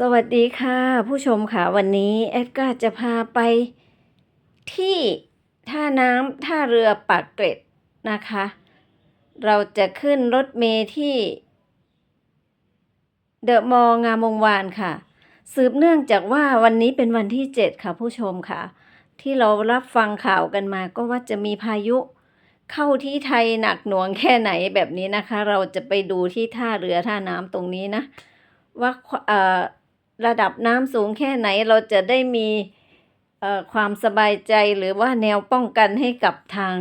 สวัสดีค่ะ ผู้ชมค่ะ วันนี้แอดก็จะพาไปที่ท่าน้ำท่าเรือปากเกร็ดนะคะ เราจะขึ้นรถเมล์ที่เดอะมอลล์งามวงวานค่ะ สืบเนื่องจากว่าวันนี้เป็นวันที่ 7 ค่ะ ผู้ชมค่ะ ที่เรารับฟังข่าวกันมาก็ว่าจะมีพายุเข้าที่ไทยหนักหน่วงแค่ไหนแบบนี้นะคะ เราจะไปดูที่ท่าเรือท่าน้ำตรงนี้นะว่าเอ่อ ระดับน้ำสูงแค่ไหนเราจะได้มีเอ่อความสบายใจหรือว่าแนวป้องกันให้กับทาง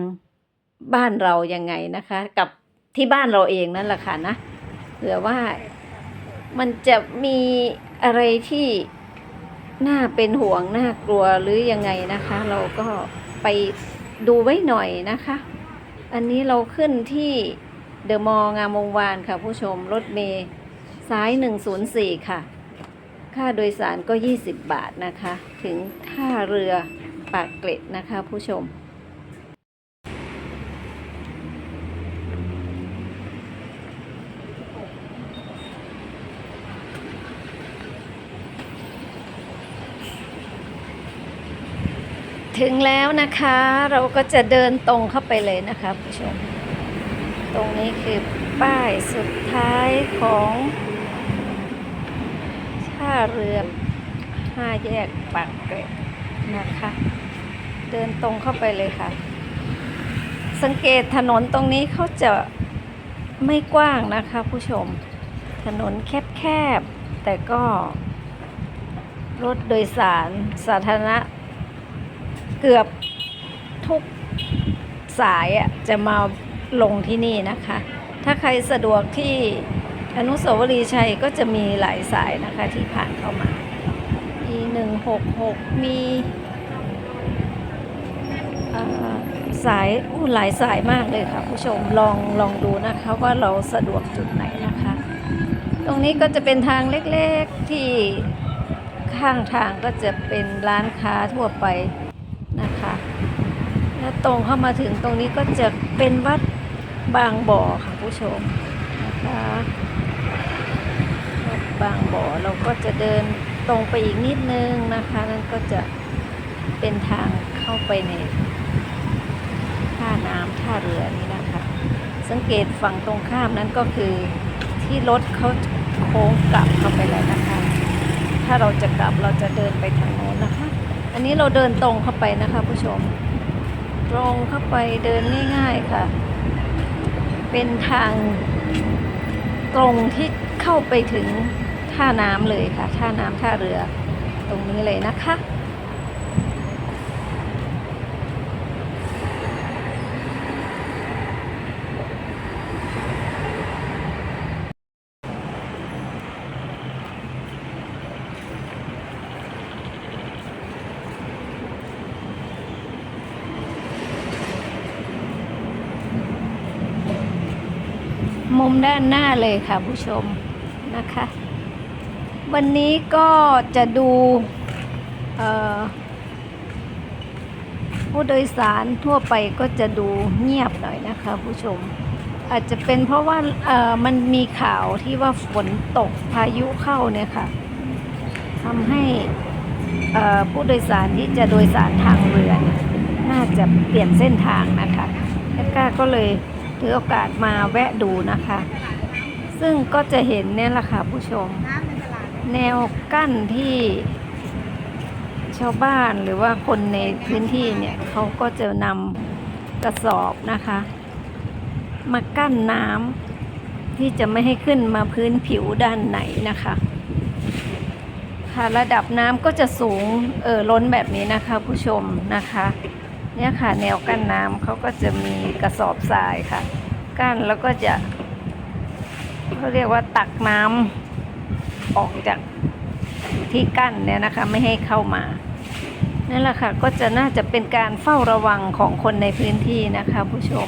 บ้านเรายังไงนะคะ กับที่บ้านเราเองนั่นแหละค่ะนะเผื่อว่ามันจะมีอะไรที่น่าเป็นห่วงน่ากลัวหรือยังไงนะคะ เราก็ไปดูไว้หน่อยนะคะ อันนี้เราขึ้นที่เดอะมอลล์งามวงวานค่ะผู้ชมรถเมย์สาย 104 ค่ะ ค่าโดยสารก็ 20 บาทนะคะ ถึงท่าเรือปากเกร็ดนะคะผู้ชม ถึงแล้วนะคะเราก็จะเดินตรงเข้าไปเลยนะคะผู้ชม ตรงนี้คือป้ายสุดท้ายของ เรือห้าแยกปากเกร็ดนะคะ เดินตรงเข้าไปเลยค่ะ สังเกตถนนตรงนี้เขาจะไม่กว้างนะคะ ผู้ชม ถนนแคบๆ แต่ก็ รถโดยสารสาธารณะ เกือบทุกสายจะมาลงที่นี่นะคะ ถ้าใครสะดวกที่ อนุสาวรีย์ชัยก็จะมีหลายสายนะคะ ที่ผ่านเข้ามามีหนึ่งหกหกมีสายอู้หลายสายมากเลยค่ะ ผู้ชมลองลองดูนะคะว่าเราสะดวกจุดไหนนะคะ ตรงนี้ก็จะเป็นทางเล็กๆที่ข้างทางก็จะเป็นร้านค้าทั่วไปนะคะ แล้วตรงเข้ามาถึงตรงนี้ก็จะเป็นวัดบางบ่อค่ะผู้ชมนะคะ บางบ่อเราก็จะเดินตรงไปอีกนิดนึงนะคะ นั่นก็จะเป็นทางเข้าไปในท่าน้ำท่าเรือนี้นะคะ สังเกตฝั่งตรงข้ามนั้นก็คือที่รถเขาโค้งกลับเข้าไปแล้วนะคะ ถ้าเราจะกลับเราจะเดินไปทางโน้นนะคะ อันนี้เราเดินตรงเข้าไปนะคะผู้ชม ตรงเข้าไปเดินง่ายๆค่ะ เป็นทางตรงที่เข้าไปถึง ท่าน้ำเลยค่ะท่าน้ำท่าเรือตรงนี้เลยนะคะมุมด้านหน้าเลยค่ะผู้ชมนะคะ วันนี้ก็จะดูผู้โดยสารทั่วไปก็จะดูเงียบหน่อยนะคะ ผู้ชม อาจจะเป็นเพราะว่ามันมีข่าวที่ว่าฝนตกพายุเข้าเนี่ยค่ะทำให้ผู้โดยสารที่จะโดยสารทางเรือเนี่ยน่าจะเปลี่ยนเส้นทางนะคะแอดก้าก็เลยถือโอกาสมาแวะดูนะคะ ซึ่งก็จะเห็นเนี่ยแหละค่ะผู้ชม แนวกั้นที่ชาวบ้านหรือว่าคนในพื้นที่เนี่ยเขาก็จะนำกระสอบนะคะ มากั้นน้ำที่จะไม่ให้ขึ้นมาพื้นผิวด้านไหนนะคะค่ะระดับน้ำก็จะสูงเออล้นแบบนี้นะคะ ผู้ชมนะคะเนี่ยค่ะแนวกั้นน้ำเขาก็จะมีกระสอบทรายค่ะ กั้นแล้วก็จะเขาเรียกว่าตักน้ำ ออกจากที่กั้นเนี่ยนะคะไม่ให้เข้ามานั่นแหละค่ะก็จะน่าจะเป็นการเฝ้าระวังของคนในพื้นที่นะคะผู้ชม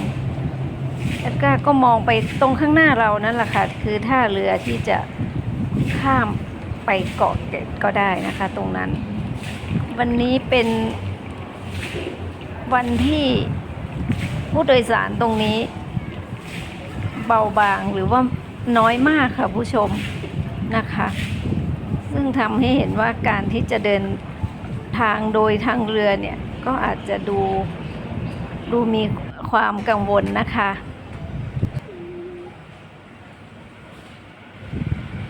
แล้วก็ก็มองไปตรงข้างหน้าเรานั่นแหละค่ะคือท่าเรือที่จะข้ามไปเกาะเกร็ดก็ได้นะคะ ตรงนั้น วันนี้เป็นวันที่ผู้โดยสารตรงนี้ เบาบางหรือว่าน้อยมากค่ะผู้ชม นะคะ ซึ่งทำให้เห็นว่าการที่จะเดินทางโดยทางเรือเนี่ย ก็อาจจะดูดูมีความกังวลนะคะ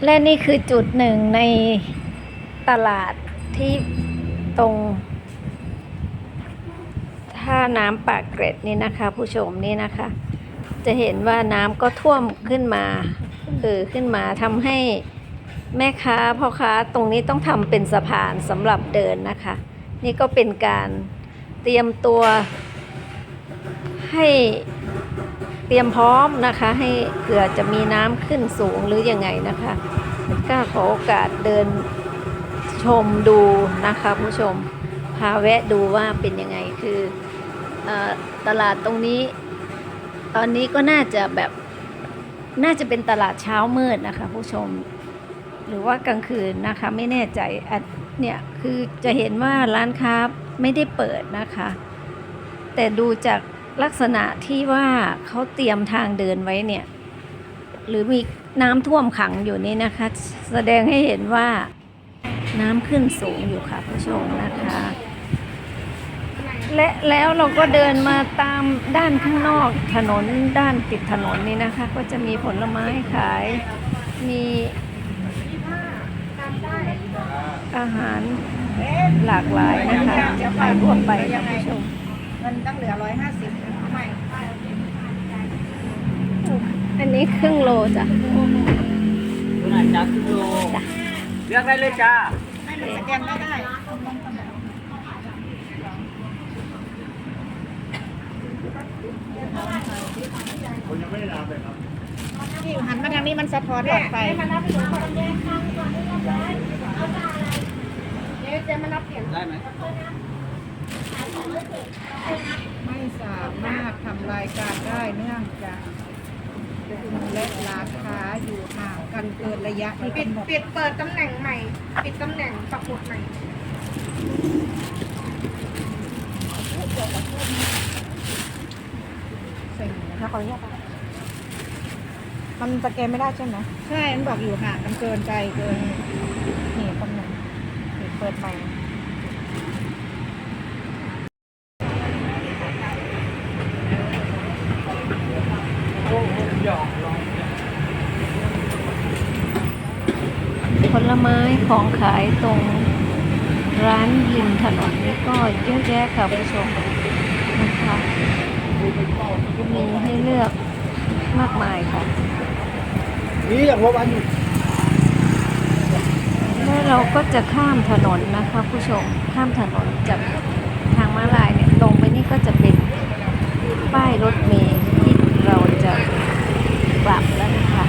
และนี่คือจุดหนึ่งในตลาดที่ตรงท่าน้ำปากเกร็ดนี่นะคะ ผู้ชมนี่นะคะ จะเห็นว่าน้ำก็ท่วมขึ้นมาเออขึ้นมาทำให้ แม่ค้าพ่อค้าตรงนี้ต้องทำเป็นสะพานสำหรับเดินนะคะ นี่ก็เป็นการเตรียมตัวให้เตรียมพร้อมนะคะ ให้เผื่อจะมีน้ำขึ้นสูงหรือยังไงนะคะก็ขอโอกาสเดินชมดูนะคะผู้ชมพาแวะดูว่าเป็นยังไงคือเออตลาดตรงนี้ ตอนนี้ก็น่าจะแบบน่าจะเป็นตลาดเช้ามืดนะคะผู้ชม หรือว่ากลางคืนนะคะไม่แน่ใจอันเนี่ยคือจะเห็นว่าร้านค้าไม่ได้เปิดนะคะ แต่ดูจากลักษณะที่ว่าเขาเตรียมทางเดินไว้เนี่ย หรือมีน้ำท่วมขังอยู่นี่นะคะ แสดงให้เห็นว่าน้ำขึ้นสูงอยู่ค่ะผู้ชมนะคะ และแล้วเราก็เดินมาตามด้านข้างนอกถนนด้านติดถนนนี่นะคะ ก็จะมีผลไม้ขายมี อาหารหลากหลายนะคะจะขายทั่วไปค่ะผู้ชมเงินตั้งเหลือร้อยห้าสิบไม่อันนี้ครึ่งโลจ้ะคุณอาจารย์ทุกโลจ้ะเลือกได้เลยจ้าไม่มันสแกนไม่ได้นี่หันมาทางนี้มันสะท้อนออกไป เดี๋ยวจะมานับเปลี่ยนได้ไหมไม่สามารถทำรายการได้เนื่องจากคุณและร้านค้าอยู่ห่างกันเกินระยะที่ปิดกำหนดปิดเปิดตำแหน่งใหม่ ปิดตำแหน่งปักหมุดใหม่เซ็งนะแล้วขออนุญาตมันสแกนไม่ได้ใช่ไหม ใช่ มันบอกอยู่ห่างกันเกินไกลเกินนี่ตำแหน่งนี่ เปิดไปผลไม้ของขายตรงร้านริมถนนนี่ก็เยอะแยะค่ะผู้ชมนะคะมีให้เลือกมากมายค่ะนี่อย่างว่าวัน แล้วเราก็จะข้ามถนนนะคะผู้ชมข้ามถนนจากทางม้าลายเนี่ยตรงไปนี่ก็จะเป็นป้ายรถเมล์ที่เราจะกลับแล้วนะคะ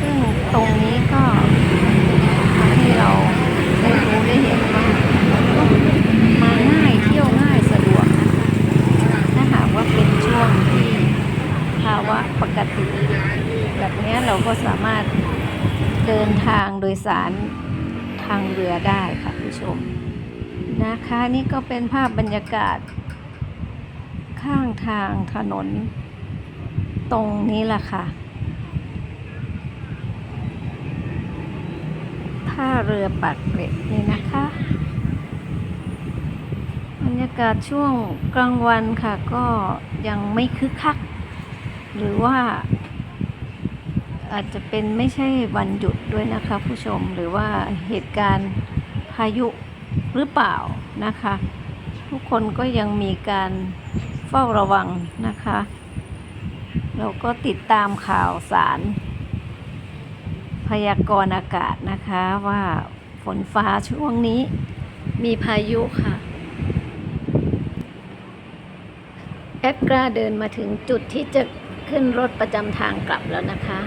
ซึ่งตรงนี้ก็ทำให้เราได้รู้ได้เห็นว่ามาง่ายเที่ยวง่ายสะดวกนะคะถ้าหากว่าเป็นช่วงที่ภาวะปกติ แบบนี้เราก็สามารถเดินทางโดยสารางเรือได้ค่ะผู้ชมนะคะนี่ก็เป็นภาพบรรยากาศ ข้างทางถนน ตรงนี้แหละค่ะท่าเรือปากเกร็ดนี่นะคะ บรรยากาศช่วงกลางวันค่ะก็ยังไม่คึกคัก หรือว่า อาจจะเป็นไม่ใช่วันหยุดด้วยนะคะผู้ชมหรือว่าเหตุการณ์พายุหรือเปล่านะคะ ทุกคนก็ยังมีการเฝ้าระวังนะคะ เราก็ติดตามข่าวสาร พยากรณ์อากาศนะคะว่าฝนฟ้าช่วงนี้มีพายุค่ะ แอดกล้าเดินมาถึงจุดที่จะขึ้นรถประจำทางกลับแล้วนะคะ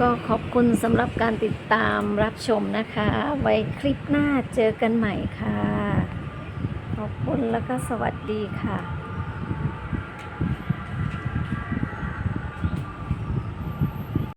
ก็ขอบคุณสำหรับการติดตามรับชมนะคะ ไว้คลิปหน้าเจอกันใหม่ค่ะ ขอบคุณแล้วก็สวัสดีค่ะ